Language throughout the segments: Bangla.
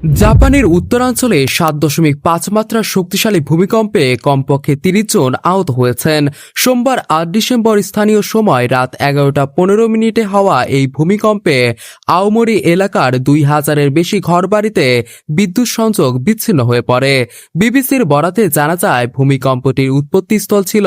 জাপানের উত্তরাঞ্চলে সাত দশমিক পাঁচ মাত্রার শক্তিশালী ভূমিকম্পে কমপক্ষে তিরিশ জন আহত হয়েছেন। সোমবার আট ডিসেম্বর স্থানীয় সময় রাত এগারোটা পনেরো মিনিটে হওয়া এই ভূমিকম্পে আওমরি এলাকার দুই হাজারের বেশি ঘরবাড়িতে বিদ্যুৎ সংযোগ বিচ্ছিন্ন হয়ে পড়ে। বিবিসির বরাতে জানা যায়, ভূমিকম্পটির উৎপত্তিস্থল ছিল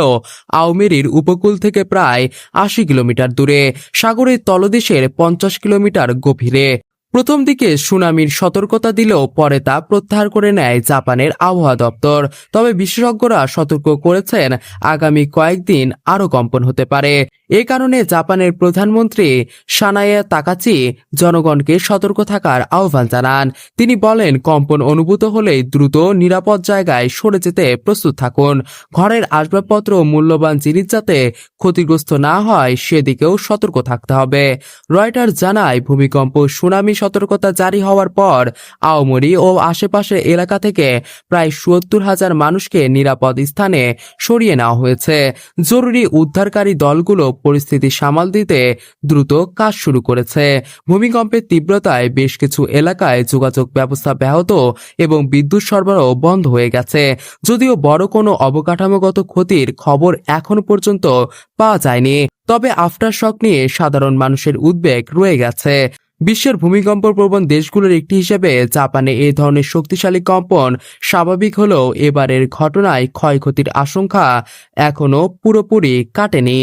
আওমেরির উপকূল থেকে প্রায় আশি কিলোমিটার দূরে। সাগরের তলদেশের পঞ্চাশ কিলোমিটার গভীরে। প্রথম দিকে সুনামির সতর্কতা দিলেও পরে তা প্রত্যাহার করে নেয় জাপানের আবহাওয়া দপ্তর। তবে বিশেষজ্ঞরা সতর্ক করেছেন, আগামী কয়েকদিন আরও কম্পন হতে পারে। এ কারণে জাপানের প্রধানমন্ত্রী সানায়া তাকাচি জনগণকে সতর্ক থাকার আহ্বান জানান। তিনি বলেন, কম্পন অনুভূত হলেই দ্রুত নিরাপদ জায়গায় সরে যেতে প্রস্তুত থাকুন। ঘরের আসবাবপত্র মূল্যবান জিনিস যাতে ক্ষতিগ্রস্ত না হয়, সেদিকেও সতর্ক থাকতে হবে। রয়টার জানায়, ভূমিকম্প সুনামি সতর্কতা জারি হওয়ার পর আওমরি ও আশেপাশের এলাকা থেকে প্রায় সত্তর হাজার মানুষকে নিরাপদ স্থানে সরিয়ে নেওয়া হয়েছে। জরুরি উদ্ধারকারী দলগুলো পরিস্থিতি সামাল দিতে দ্রুত কাজ শুরু করেছে। ভূমিকম্পের তীব্রতায় বেশ কিছু এলাকায় যোগাযোগ ব্যবস্থা ব্যাহত এবং বিদ্যুৎ সরবরাহ বন্ধ হয়ে গেছে। যদিও বড় কোনো অবকাঠামোগত ক্ষতির খবর এখনও পর্যন্ত পাওয়া যায়নি। তবে আফটার শক নিয়ে সাধারণ মানুষের উদ্বেগ রয়ে গেছে। বিশ্বের ভূমিকম্প প্রবণ দেশগুলোর একটি হিসেবে জাপানে এ ধরনের শক্তিশালী কম্পন স্বাভাবিক হলেও এবারের ঘটনায় ক্ষয়ক্ষতির আশঙ্কা এখনও পুরোপুরি কাটেনি।